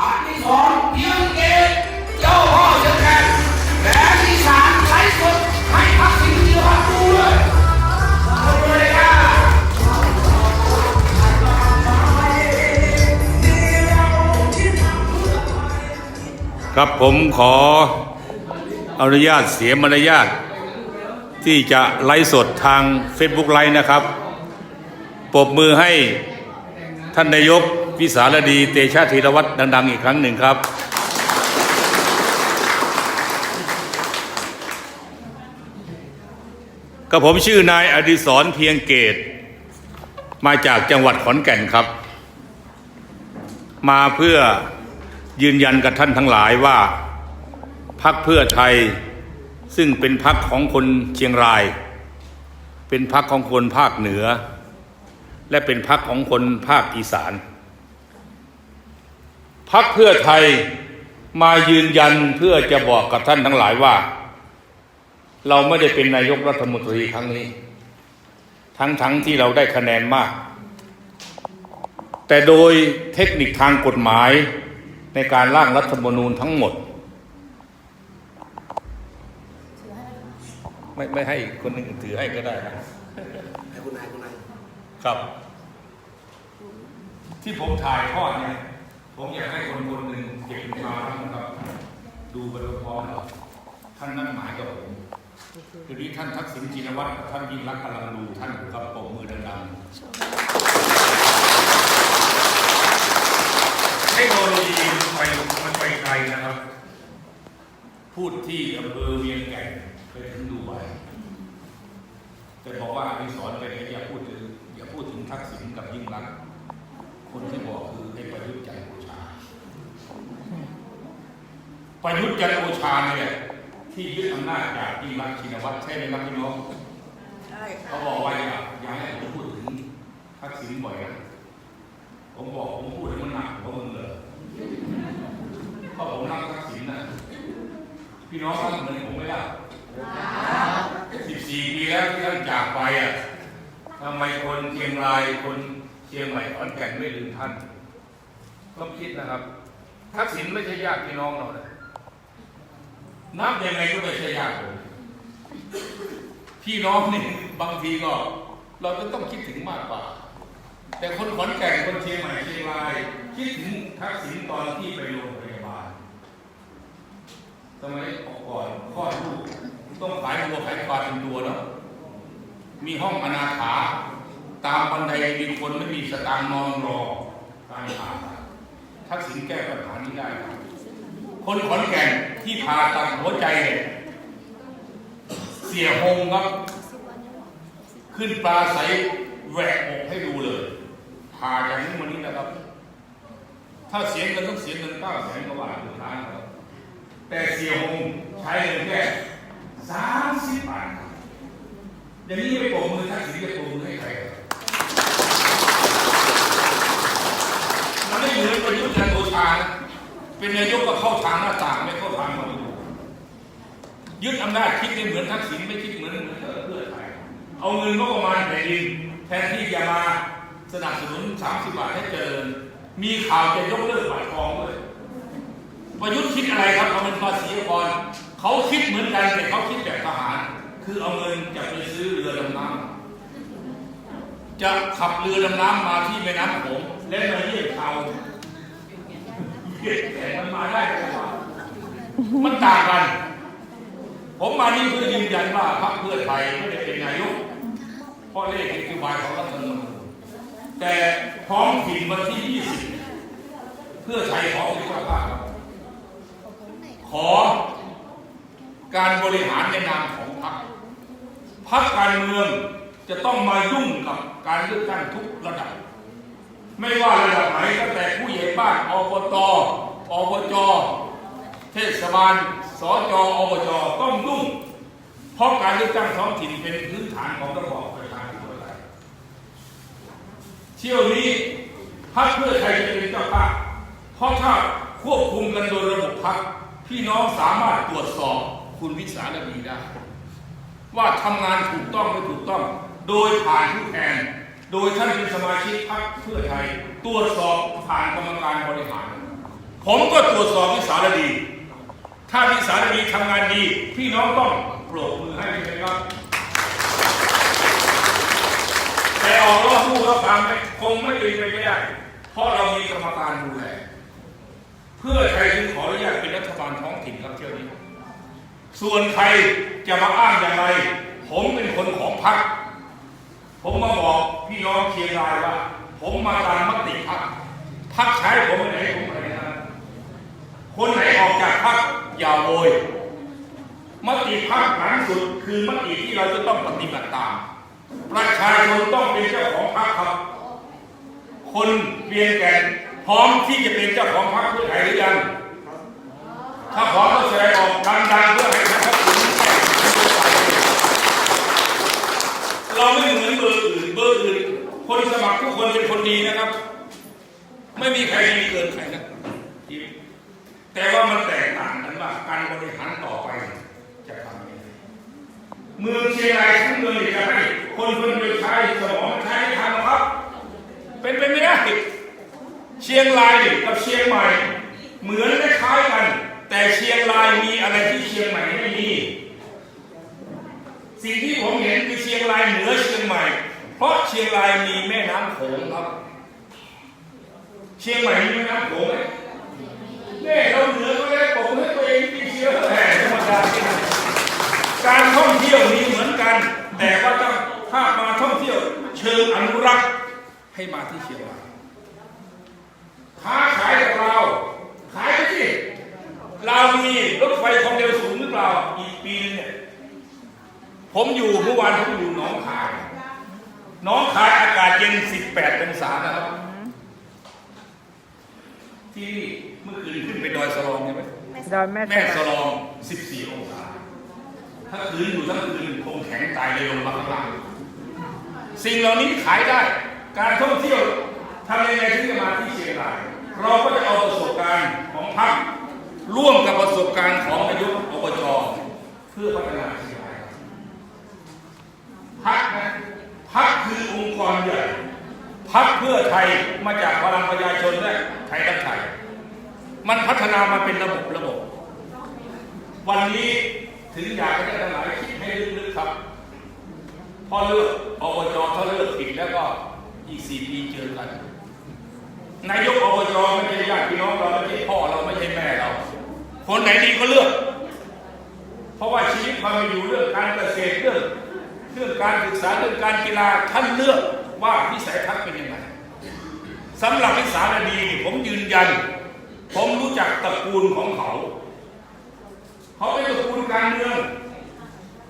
อันที่สองเพียงเกตเจ้าพ่อเชียงแขกและที่สามไลฟ์สดให้ทักษิณชินวัตรดูเลยขอบคุณเลยครับครับผมขออนุญาตเสียมารยาทที่จะไลฟ์สดทาง Facebook ไลฟ์นะครับปรบมือให้ท่านนายก วิสารดีเตชะธีรวัตรดัง ๆ อีกครั้งหนึ่งครับกับผมชื่อนายอดิศรเพียงเกต มาจากจังหวัดขอนแก่นครับ มาเพื่อยืนยันกับท่านทั้งหลายว่าพักเพื่อไทยซึ่งเป็นพักของคนเชียงราย เป็นพักของคนภาคเหนือ และเป็นพักของคนภาคอีสาน พักเพื่อไทยมายืนยันเพื่อจะบอกกับท่านทั้งหลายว่า เราไม่ได้เป็นนายกรัฐมนตรีครั้งนี้ ทั้งๆทที่เราได้คะแนนมาก แต่โดยเทคนิคทางกฎหมายในการร่างรัฐธรรมนูญทั้งหมด ไม่ไม่ให้คนอื่นถือให้ก็ได้นะให้คุณนายคุณนายครับ ที่ผมถ่ายทอดเนี่ย ผมอยากให้คนคนหนึ่งเก็บมาทั้งนครับ ดูไปพร้อมท่านนั่นหมายกับผมคือนี้ท่านทักษิณชินวัตรท่านยิ่งรักษณ์กำลังดูท่านอยู่ครับปรบมือดังๆเทคโนโลยีมันไปมันไปไกลนะครับ พูดที่อำเภอเวียงแก่นไปถึงดูไบแต่บอกว่าอภิสอนไปนะอย่าพูดถึงอย่าพูดถึงทักษิณกับยิ่งรักคนที่บอกคือให้ประยุทธ์จันทร์โอชา ประยุทธ์จันทร์โอชาเนี่ยที่ยึดอำนาจจากยิ่งรักษณ์ชินวัตรใช่ไหมครับพี่น้องใช่ค่ะเขาบอกว่าอย่าอย่าให้ผมพูดถึงทักษิณบ่อยนะผมบอกผมพูดให้มันหนักกว่ามึงเลยเพราะผมรักทักษิณนะพี่น้องรักเหมือนผมไม่ได้สิบสี่ปีแล้วที่ท่านจากไปอะทำไมคนเชียงรายคนเชียงใหม่ขอนแก่นไม่ลืมท่านต้องคิดนะครับ ทักษิณไม่ใช่ญาติพี่น้องเรานะ นับยังไงก็ไม่ใช่ญาติผมพี่น้องนี่บางทีก็ เราจะต้องคิดถึงมากกว่า แต่คนขอนแก่นคนเชียงใหม่เชียงรายคิดถึงทักษิณตอนที่ไปโรงพยาบาลสมัยก่อนคลอดลูกต้องขายวัวขายควายเป็นตัวเนาะมีห้องอนาถาตามบันไดมีคนไม่มีสตางค์นอนรอการผ่าดทักษิณแก้ปัญหานี้ได้ คนขอนแก่นที่ผ่าตัดหัวใจเนี่ยเสียหงครับ ขึ้นปลาใสแหวกอกให้ดูเลยผ่าอย่างนี้วันนี้นะครับ ถ้าเสียเงินต้องเสียเงินเก้าแสนกว่าบาทถึงล้านครับแต่เสียหงใช้เงินแค่สามสิบบาทอย่างนี้ไม่โปรมือทักษิณจะโปรบมือให้ใครครับมันไม่เหมือนประยุ เป็นนายกก็เข้าทางหน้าต่างไม่เข้าทางประตูยึดอำนาจคิดไม่เหมือนทักษิณไม่คิดเหมือนเหมือนเพื่อไทยเอาเงินงบประมาณแผ่นดินแทนที่จะมาสนับสนุน 30 บาทให้เจริญ มีข่าวจะยกเลิกบัตรทองด้วยประยุทธ์คิดอะไรครับเอาเงินภาษีก่อนเขาคิดเหมือนกันแต่เขาคิดแบบทหาร คือเอาเงินจะไปซื้อเรือดำน้ำจะขับเรือดำน้ำมาที่แม่น้ำโขงและมาเยี่ยมชาว แต่มันมาได้แต่ว่ามันต่างกัน ผมมานี่เพื่อยืนยันว่าพรรคเพื่อไทยไม่ได้เป็นนายกเพราะเลขนโยบายของรัฐธรรมนูญแต่ท้องถิ่นวันที่ 20 เพื่อไทยขอเป็นเจ้าภาพครับขอการบริหารในนามของพรรคพรรคการเมืองจะต้องมายุ่งกับการเลือกตั้งทุกระดับ ไม่ว่าระดับไหนตั้งแต่ผู้ใหญ่บ้านอบตอบจเทศบาลสจอบจต้องยุ่งเพราะการเลือกตั้งท้องถิ่นเป็นพื้นฐานของระบอบประชาธิปไตยเที่ยวนี้พรรคเพื่อไทยจะเป็นเจ้าภาพเพราะถ้าควบคุมกันโดยระบบพรรคพี่น้องสามารถตรวจสอบคุณวิสารดีได้ ว่าทำงานถูกต้องไม่ถูกต้อง โดยผ่านผู้แทน โดยท่านเป็นสมาชิกพรรคเพื่อไทยตรวจสอบผ่านกรรมการบริหาร ผมก็ตรวจสอบวิสารดี ถ้าวิสารดีทำงานดี พี่น้องต้องปรบมือให้ใช่ไหมครับแต่ออกรอบผู้รับฟังไม่คงไม่เป็นไปไม่ได้ เพราะเรามีกรรมการดูแลเพื่อใครถึงขออนุญาตเป็นรัฐบาลท้องถิ่นครับเที่ยวนี้ ส่วนใครจะมาอ้างอย่างไร ผมเป็นคนของพรรค ผมมาบอกพี่น้องเชียงรายว่า ผมมาตามมติพรรคพรรคใช้ผมไปไหนผมไปไหนนะคนไหนออกจากพรรคอย่าโวยมติพรรคหลังสุดคือมติที่เราจะต้องปฏิบัติตาม ประชาชนต้องเป็นเจ้าของพรรครับ คนเวียนแก่นพร้อมที่จะเป็นเจ้าของพรรคเพื่อไทยหรือยังถ้าพร้อมก็แสดงออกดังๆเพื่อให้ท่านทักษิณแก้ เราไม่เหมือนเบอร์อื่นเบอร์อื่นคนสมัครทุกคนเป็นคนดีนะครับ ไม่มีใครดีเกินใครนะแต่ว่ามันแตกต่างกันว่าการบริหารต่อไปจะทำยังไงเมืองเชียงรายทั้งเมืองจะให้คนคนเดียวใช้สมองใช้ทางครับ เป็นไปไม่ได้เชียงรายกับเชียงใหม่ เหมือนคล้ายกัน แต่เชียงรายมีอะไรที่เชียงใหม่ไม่มี สิ่งที่ผมเห็นคือเชียงรายเหนือเชียงใหม่ เพราะเชียงรายมีแม่น้ำโขงครับ เชียงใหม่มีแม่น้ำโขงไหมแน่เราเหนือก็ได้ผมให้ตัวเองที่เชียงแหม่ธรรมดาที่ไหนการท่องเที่ยวมีเหมือนกัน แต่ว่าต้องถ้ามาท่องเที่ยวเชิงอนุรักษ์ให้มาที่เชียงรายค้าขายกับเราขายไปสิเรามีรถไฟความเร็วสูงหรือเปล่าอีกปีนึงเนี่ย ผมอยู่เมื่อวานผมอยู่หนองคายหนองคายอากาศเย็น 18 องศานะครับ ที่นี่เมื่อคืนขึ้นไปดอยสลองใช่ไหมดอยแม่แม่สสลลอง 14 องศา ถ้าคืนอยู่ทั้งคืนคงแข็งตายเลยลงมาข้างล่างสิ่งเหล่านี้ขายได้ การท่องเที่ยวทำยังไงที่จะมาที่เชียงราย เราก็จะเอาประสบการณ์ของพรรคร่วมกับประสบการณ์ของนายกอบจเพื่อพัฒนาเชียงราย พรรคนะพรรคคือองค์กรใหญ่พรรคเพื่อไทยมาจากพลังประชาชนและไทยรักไทย มันพัฒนามาเป็นระบบระบบ วันนี้ถึงอยากให้ทั้งหลายคิดให้ลึกๆครับ พอเลือกอบจถ้าเลือกผิดแล้วก็อีกสี่ปีเจอกันนายกอบจไม่ใช่ญาติพี่น้องเราไม่ใช่พ่อเราไม่ใช่แม่เรา คนไหนดีก็เลือก เพราะว่าชีวิตความอยู่เรื่องการเกษตรเรื่อง เรื่องการศึกษาเรื่องการกีฬาท่านเลือกว่าวิสัยทัศน์เป็นยังไงสำหรับวิสารดีผมยืนยัน ผมรู้จักตระกูลของเขา เขาเป็นตระกูลการเมือง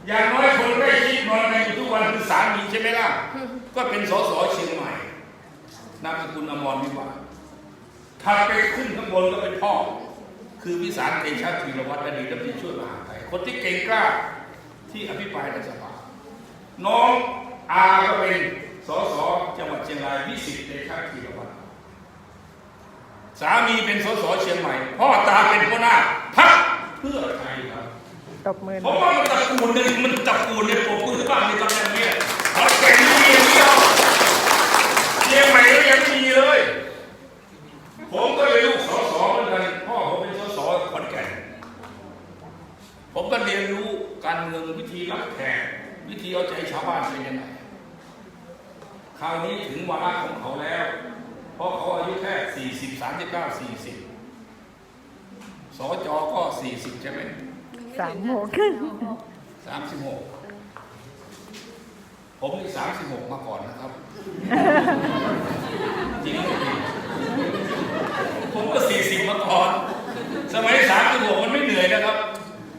อย่างน้อยคนใกล้ชิดนอนกันทุกวันคือสามีใช่ไหมล่ะ ก็เป็นสสเชียงใหม่นามสกุลอมรวิวัฒน์ถ้าไปขึ้นข้างบนก็เป็นพ่อ คือวิสารเตชะธีรวัตรอดีตรัฐมนตรีช่วยมหาไทยคนที่เก่งกล้าที่อภิปรายในสภา น้องอาก็เป็นสสจังหวัดเชียงรายวิสิตเตชะธีรวัตรสามีเป็นสสเชียงใหม่ พ่อตาเป็นหัวหน้าพรรคเพื่อไทยครับตบมือหเพน่อราะยว่ามันตระกูลหนึ่งมันตระกูลในปกมือบ้างในตำแหน่งเนี้ยขอนแก่นไม่มีอย่างเดียวเชียงใหม่ก็ยังไม่มีเลย ผมก็เป็นลูกสสเหมือนกันพ่อผมเป็นสสขอนแก่นผมก็เรียนรู้การเมืองวิธีรับแขก วิธีเอาใจชาวบ้านเป็นยังไงคราวนี้ถึงวาระของเขาแล้ว เพราะเขาอายุแค่ 40 39 40สจก็ 40 ใช่ไหมสามโมงครึ่งสามสิบหกผมนี่สามสิบหกมาก่อนนะครับ จริงไหมจริงผมก็สี่สิบมาก่อน สมัยสามสิบหกมันไม่เหนื่อยนะครับ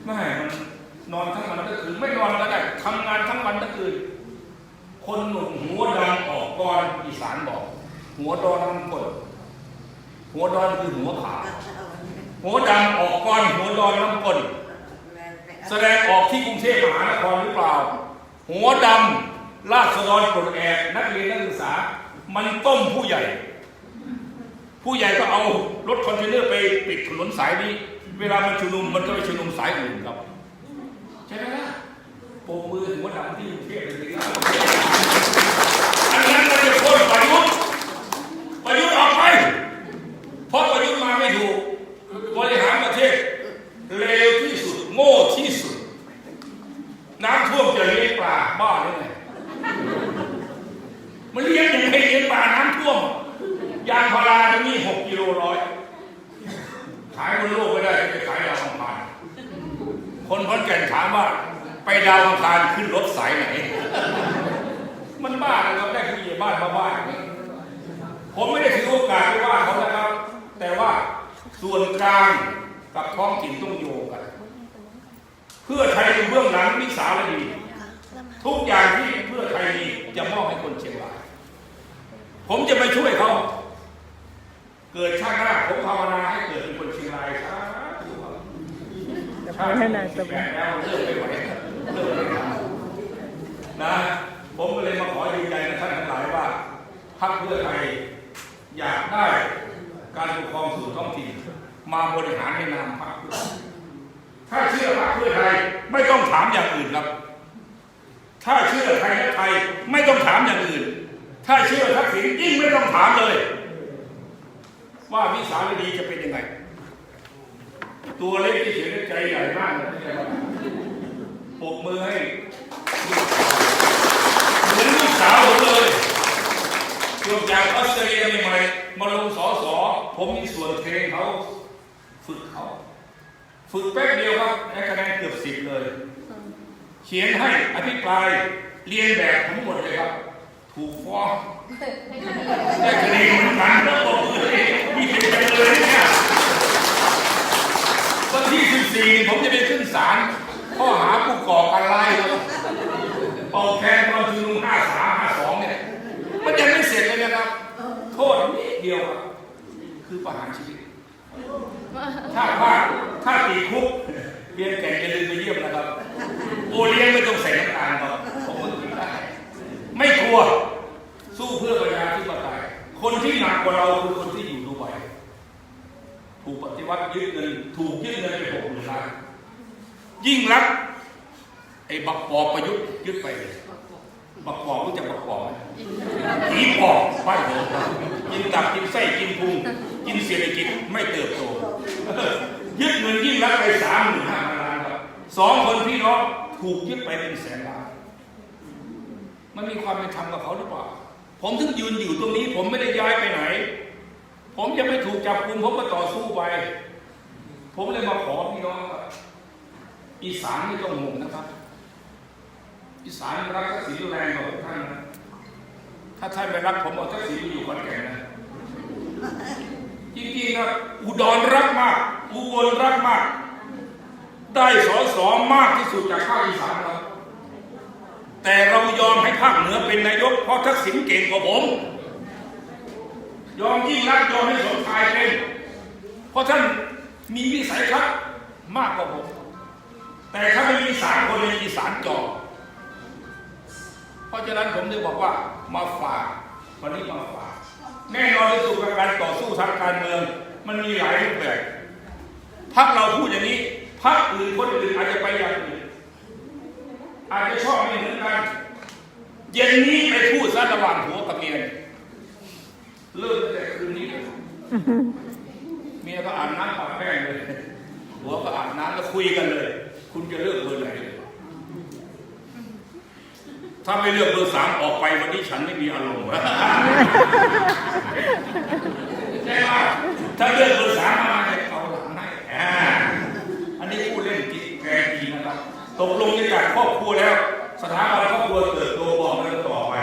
ไม่มันนอนทั้งวันทั้งคืนไม่นอนก็ได้ทำงานทั้งวันทั้งคืนคนหนุ่มหัวดำออกก่อนอีสานบอก หัวดอนมันกดหัวดอนคือหัวขาวหัวดำออกก่อนหัวดอนน้ำกลแสดงออกที่กรุงเทพมหานครหรือเปล่า หัวดำราษฎรปลดแอกนักเรียนนักศึกษา มันต้มผู้ใหญ่ ผู้ใหญ่ก็เอารถคอนเทนเนอร์ไปปิดถนนสายนี้ เวลามันชุมนุมมันก็ไปชุมนุมสายอื่นครับ ใช่ไหมล่ะ โปกมือถึงวดำที่อยู่เทพเลยนะครับอันนั้นเราจะโค่นประยุทธ์ประยุทธ์ออกไป เพราะประยุทธ์มาไม่ถูกามว่าไปดาวอังคารขึ้นรถสายไหน มันบ้านะครับได้ผู้ใหญ่บ้านมาบ้าผมไม่ได้ถือโอกาสไปว่าเขานะครับ แต่ว่าส่วนกลางกับท้องถิ่นต้องโยงกัน เพื่อไทยอยู่เบื้องหลังวิสาล ดี ทุกอย่างที่เพื่อไทยมีจะมอบให้คนเชียงราย ผมจะไปช่วยเขาเกิดชาติหน้าผมภาวนาให้เกิดเป็นคนเชียงรายครับจะพูดให้นายตบมือแล้วเลิกไม่ไหวเลิกไม่ได้นะผมก็เลยมาขอยืนยันกับท่านทั้งหลายว่าพรรคเพื่อไทยอยากได้การปกครองส่วนท้องถิ่นมาบริหารในนามพรรคเพื่อไทยถ้าเชื่อพรรคเพื่อไทยไม่ต้องถามอย่างอื่นครับ ถ้าเชื่อไทยและไทยไม่ต้องถามอย่างอื่น ถ้าเชื่อทักษิณยิ่งไม่ต้องถามเลย ว่าวิสาลดีจะเป็นยังไง ตัวเล็กที่เฉยๆใจใหญ่มากเลยไม่ใช่ปรบมือให้เหมือนลูกสาวผมเลยจบจากออสเตรเลียใหม่ๆมาลงสอสอผมมีส่วนเทรนเขา ฝึกเขา ฝึกแป๊บเดียวครับได้คะแนนเกือบสิบเลย เขียนให้อภิปรายเรียนแบบทั้งหมดเลยครับ ถูกฟ้องได้คดีเหมือนกันแล้วบอกเลยมีเป็นจำเลยเนี่ยวันที่ 14 ผมจะไปขึ้นศาลข้อหาผู้ก่อการร้ายครับเป่าแคนตอนชุมนุม53 52 เนี่ย มันยังไม่เสร็จเลยนะครับ โทษนิดเดียวครับคือประหารชีวิต ถ้าว่าถ้าติดคุกเรียนแก่งจะลืมไปเยี่ยมนะครับ โอเลี้ยงไม่ต้องใส่น้ำตาลหรับผมก็กินได้ไม่กลัว สู้เพื่อประชาธิปไตยคนที่หนักกว่าเราคือคนที่อยู่ดูไบถูกปฏิวัติยึดเงิน ถูกยึดเงินไปหกหมื่นล้าน ยิ่งรักษณ์ไอ้บักปอบประยุทธ์ยึดไปเลยบักปอบรู้จักบักปอบไหมผีปอบบ้านผมกินตับกินไส้กินพุงกินเศรษฐกิจไม่เติบโต ยึดเงินยิ่งรักษณ์ไปสามหมื่นห้าพันล้านครับสองคนพี่น้องถูกยึดไปเป็นแสนล้าน มันมีความเป็นธรรมกับเขาหรือเปล่า ผมถึงยืนอยู่ตรงนี้ ผมไม่ได้ย้ายไปไหน ผมยังไม่ถูกจับกุมผมก็ต่อสู้ไป ผมเลยมาขอพี่น้องอีสานไม่ต้องงงนะครับ อีสานรักทักษิณแรงกว่าพวกท่านนะถ้าท่านไม่รักผมเอาทักษิณอยู่ขอนแก่นนะจริงๆครับอุดรรักมาก อุบลรักมาก ได้สอสอมากที่สุดจากภาคอีสานครับ แต่เรายอมให้ภาคเหนือเป็นนายก เพราะทักษิณเก่งกว่าผม ยอมยิ่งรักยอมให้สมชายเป็นเพราะท่านมีวิสัยทัศน์มากกว่าผม แต่ถ้าไม่มีสามคนในอีสานจอเพราะฉะนั้นผมจึงบอกว่ามาฝากวันนี้มาฝากแน่นอนที่สุดกับการต่อสู้ทางการเมือง มันมีหลายรูปแบบพักเราพูดอย่างนี้พักอื่นคนอื่นอาจจะไปอย่างอื่น อาจจะชอบไม่เหมือนกัน เย็นนี้ไปพูดซะระหว่างผัวกับเมียเลิกตั้งแต่คืนนี้เลยเมียก็อาบน้ำอาบแป้งเลยผัวก็อาบน้ำแล้วคุยกันเลย คุณจะเลือกเบอร์ไหนถ้าไม่เลือกเบอร์สามออกไปวันนี้ฉันไม่มีอารมณ์ใช่ไหมถ้าเลือกเบอร์สามมาให้เอาหลังให้อ่าอันนี้พูด ตกลงจะจัดครอบครัวแล้ว สถาบันครอบครัวเติบโตบอกกันต่อไป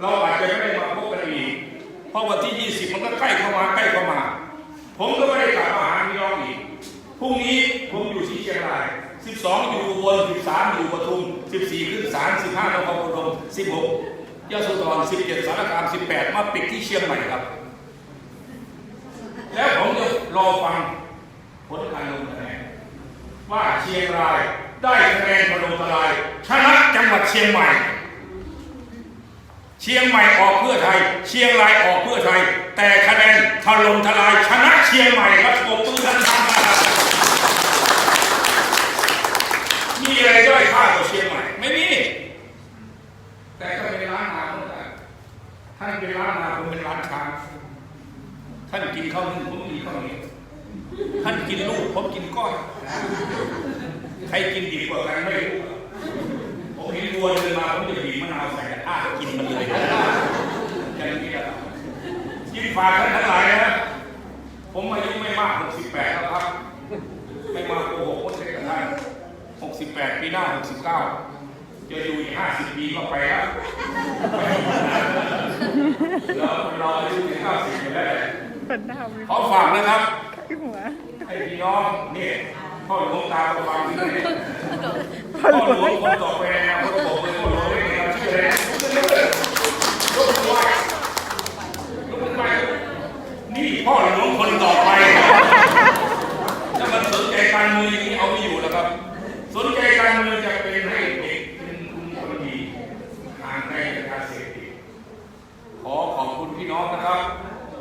เราอาจจะไม่ได้มาพบกันอีกเพราะวันที่ 20 มันก็ใกล้เข้ามาใกล้เข้ามา ผมก็ไม่ได้กลับมาหาพี่น้องอีกพรุ่งนี้ผมอยู่ที่เชียงราย 12 อยู่อุบล13 อยู่ปทุม 14 ขึ้นศาล15นครปฐม16ยะโสธร17 สารคาม 18 มาปิดที่เชียงใหม่ครับ แล้วผมจะรอฟังผลการลงคะแนนว่าเชียงราย ได้คะแนนถล่มทลายชนะจังหวัดเชียงใหม่ เชียงใหม่ออกเพื่อไทย เชียงรายออกเพื่อไทย แต่คะแนนถล่มทลายชนะเชียงใหม่ครับปรบมือดังๆนะครับมีอะไรด้อยค่ากว่าเชียงใหม่ ไม่มี แต่ก็เป็นร้านอาหารเหมือนกันท่านเป็นร้านอาหารผมเป็นร้านค้าท่านกินข้าวนึ่งผมกินข้าวเหนียวท่านกินลูกผมกินก้อย ใครกินดีกว่ากันไม่รู้ผมเห็นวัวเดินมาผมจะบีบมะนาวใส่กระทะกินมันเลยอย่างนี้แหละยิ่งฝากท่านทั้งหลายนะผมอายุไม่มาก68แล้วครับ ไม่มาโกหกคนเด็กกับท่าน68 ปีหน้า 69 จะอยู่อีก50 ปีก็ไปแล้วเราเราอายุถึง90อยู่แล้วคนหน้ามีขอฝากนะครับไข้หัวให้พี่น้องนี่ พ่อหลวงตาประฟังที่นี่พ่อหลวงคนต่อไปนะคนบอกเลยพ่อหลวงเลยนะครับชื่ออะไรนะยกมือไหว้ยกมือไหว้นี่พ่อหลวงคนต่อไปถ้ามันสนใจการเมืองอย่างนี้เอาไม่อยู่แล้วครับ สนใจการเมืองจะเป็นให้เด็กเป็นคุณคนดีห่างไกลจากการเสพติดขอขอบคุณพี่น้องนะครับ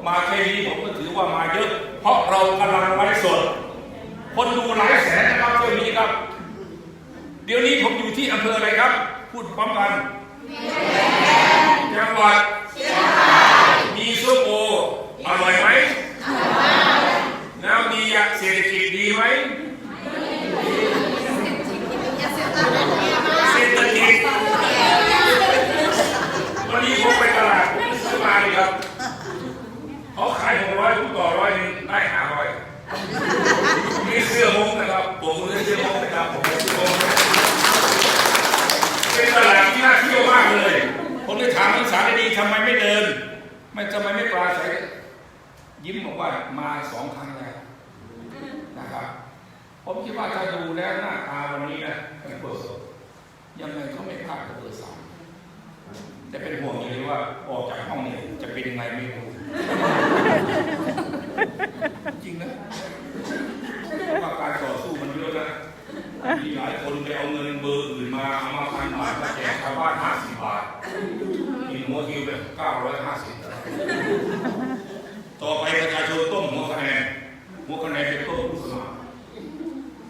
มาแค่นี้ผมก็ถือว่ามาเยอะ เพราะเรากำลังไลฟ์สด คนดูหลายแสนนะครับเรื่องนี้ครับ เดี๋ยวนี้ผมอยู่ที่อำเภออะไรครับ พูดพร้อมกันจังหวัดมีส้มโออร่อยไหมแล้วมีเศรษฐกิจดีไหมเศรษฐกิจวันนี้ผมไปตลาดผมซื้อมาเลยครับ เขาขายหกร้อยผมต่อร้อยหนึงได้ห้าร้อย นี่เสื้อมุ้งนะครับ ผมเลือกเสื้อมุ้งนะครับผมเลือกเสื้อมุ้งนะครับเป็นตลาดที่น่าเที่ยวมากเลย ผมเลยถามนักศึกษาดีทำไมไม่เดิน ไม่ทำไมไม่ปราศัยยิ้มบอกว่ามาสองครั้งแล้วนะครับ ผมคิดว่าถ้าดูแล้วหน้าตาวันนี้นะเป็นเบอร์สองยังไงก็ไม่พลาดกับเบอร์สามแต่เป็นห่วงอย่างนี้ว่าออกจากห้องนี้จะเป็นยังไงไม่รู้ จริงนะ ว่าการต่อสู้มันเยอะนะ มีหลายคนไปเอาเงินเบอร์อื่นมาเอามาพันบาทมาแจกชาวบ้านห้าสิบบาทกินหัวคิวแบบเก้าร้อยห้าสิบต่อไปประชาชนต้มหัวคะแนน หัวคะแนนเป็นต้มผู้สมัคร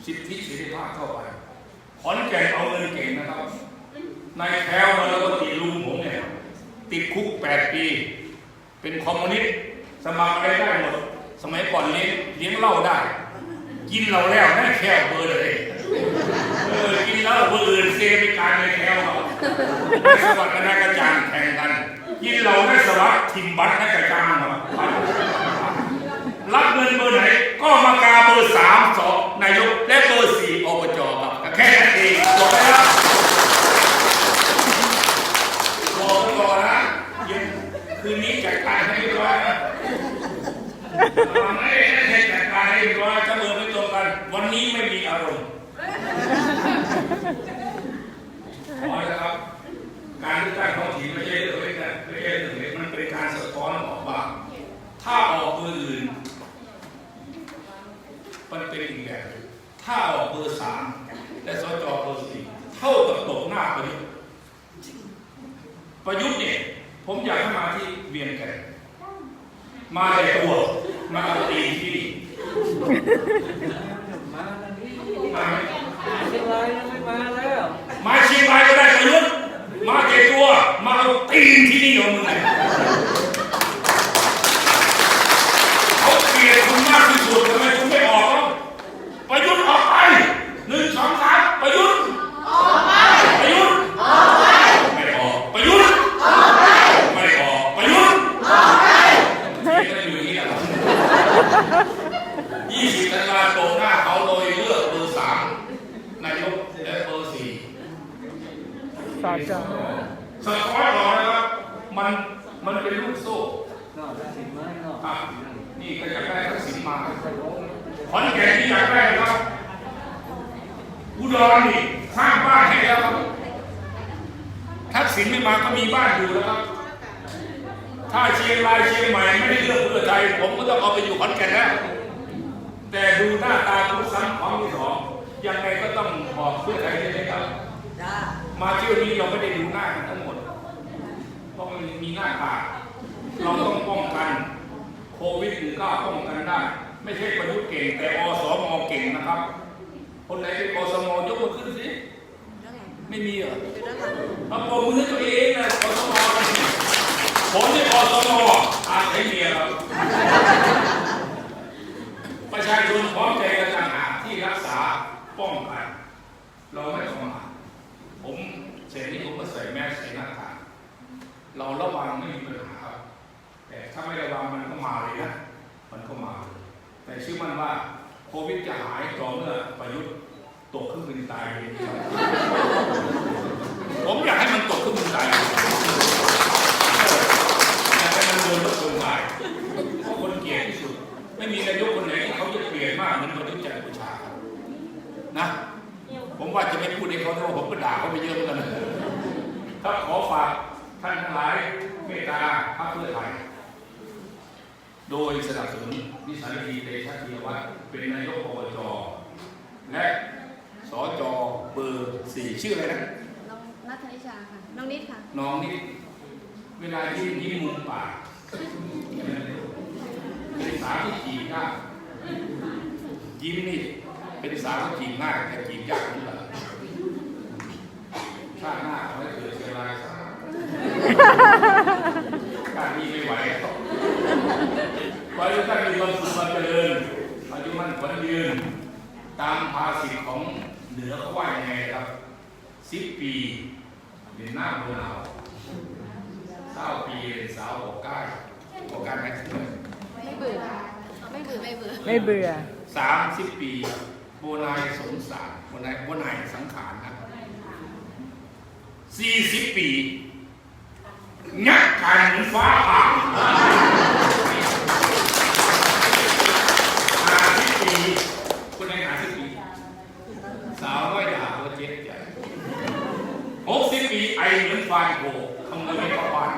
สิทธิเสรีภาพเข้าไป ขอนแก่นเอาเงินเก่งนะครับ นายแคลวมาแล้วก็ตีลุงผมเนี่ย ติดคุกแปดปี เป็นคอมมิวนิสต์สมัครอะไรได้หมด สมัยก่อนเลี้ยงเลี้ยงเหล้าได้ กินเหล้าแล้วได้แค่เบอร์เลยเออกินเหล้าเบอร์อื่นเซไปการเลยแค่เราไม่สวัสดิ์กันนากระจางแข่งกัน กินเหล้าไม่สวัสดิ์ทิมบัตรนากระจางมารับเงินเบอร์ไหน ก็มากาเบอร์สามสองนายกและเบอร์สี่อบจครับแค่นั้นเองจบแล้วบอกไว้ก่อนนะย็นคืนนี้จัดการให้เรียบร้อยนะไม่ได้จัดการให้เรียบร้อยถ้าเบอร์ไม่ตรงกัน วันนี้ไม่มีอารมณ์ขอนะครับ การเลือกตั้งท้องถิ่นไม่ใช่เรื่องเล็กนะไม่ใช่เรื่องเล็กมันเป็นการสะท้อนออกมาถ้าออกเบอร์อื่นมันเป็นอีกแบบถ้าออกเบอร์สามและสจเบอร์สี่เท่ากับตกหน้าประยุทธ์ประยุทธ์เนี่ยผมอยากให้มาที่เวียนแก่มาแต่ตัวมาเอาตีที่นี่มาไหมเชียงรายยังไม่มาแล้วมาเชียงราย มาเอาตีนที่นี่ของมึงเลยเขาเกลียดคุณมากที่สุดทำไมคุณไม่ออกแล้วประยุทธ์ออกไปหนึ่งสองสามประยุทธ์ออกไปประยุทธ์ออกไปไม่ออกประยุทธ์ออกไปไม่ออกประยุทธ์ออกไปที่ก็อยู่อย่างนี้แหละยี่สิบธันวาคมหน้าเขาโดยเลือกเบอร์สามนายกและเบอร์สี่สอจอ สะท้อนออกนะครับ มันมันเป็นลูกโซ่นอกจากสิบไม้นอกอะนี่ก็อยากได้ทักษิณมาขอนแก่นที่อยากได้นะครับอุดรนี่สร้างบ้านให้แล้วครับทักษิณไม่มาก็มีบ้านอยู่แล้วครับ ถ้าเชียงรายเชียงใหม่ไม่ได้เลือกเพื่อไทยผมก็ต้องเอาไปอยู่ขอนแก่นแล้วแต่ดูหน้าตาผู้ซ้ำของที่สองยังไงก็ต้องบอกเพื่อไทยได้ไหมครับ มาเที่ยวนี้เราไม่ได้ดูหน้ากันทั้งหมดเพราะ มันมีหน้ากากเราต้องป้องกัน โควิดหนึ่งก็ป้องกันได้ ไม่ใช่ประยุทธ์เก่ง แต่อสมเก่งนะครับ คนไหนเป็นอสมยกมือขึ้นสิไม่มีเหรอเอาปมมือตัวเองนะอสมผมนี่อสมอาจใช้เมียครับประชาชนพร้อมใจกันต่างหากที่รักษาป้องกันเราไม่เสร็จนี้ผมก็ใส่แมสใส่หน้ากาก เราระวังไม่มีปัญหาครับ แต่ถ้าไม่ระวังมันก็มาเลยนะ มันก็มาเลยแต่เชื่อมั่นว่าโควิดจะหายต่อเมื่อประยุทธ์ตกเครื่องบินตาย ผมอยากให้มันตกเครื่องบินตายอยากให้มันโดนรถชนตายเพราะคนเกลียดที่สุด ไม่มีนายกคนไหนที่เขาจะเปลี่ยนมากเหมือนประยุทธ์จันทร์โอชาครับนะ ผมว่าจะไม่พูดให้เขาด้วยว่าผมก็ด่าเขาไปเยอะเหมือนกันถ้าขอฝาก ท่านทั้งหลายเมตตาพรรคเพื่อไทยโดยสนับสนุนนิสัยดีเตชะธีรวัฒน์เป็นนายกอบจและสจเบอร์สี่ชื่ออะไรนะน้องนัทนิชาค่ะ น้องนิดค่ะ น้องนี่เวลายิ้มยิ้มมุมปากเป็นสาวที่จีบยากยิ้มนี่เป็นสาวที่จีบง่ายแต่จีบยากนี่แหละชาติหน้าเขาให้เกิดเชียงรายสาว การนี้ไม่ไหวแล้วขอให้ทุกท่านมีความสุขความเจริญอายุมั่นขวัญยืน ตามภาษิตของเหนือเขาว่ายังไงครับสิบปีเป็นหน้าโบหนาวเศร้าปีเป็นสาวบอกใกล้บอกกันไหมไม่เบื่อไม่เบื่อไม่เบื่อไม่เบื่อสามสิบปีโบนายสงสารโบนายโบนายสังขารนะสี่สิบปี งักกันเหมือนฟ้าผ่าหาที่ปีคนไหนหาที่ปีสาวน้อยด่าว่าเจ็บใจหกสิบปีไอเหมือนฟานโผขโมยไม่เข้าบ้าน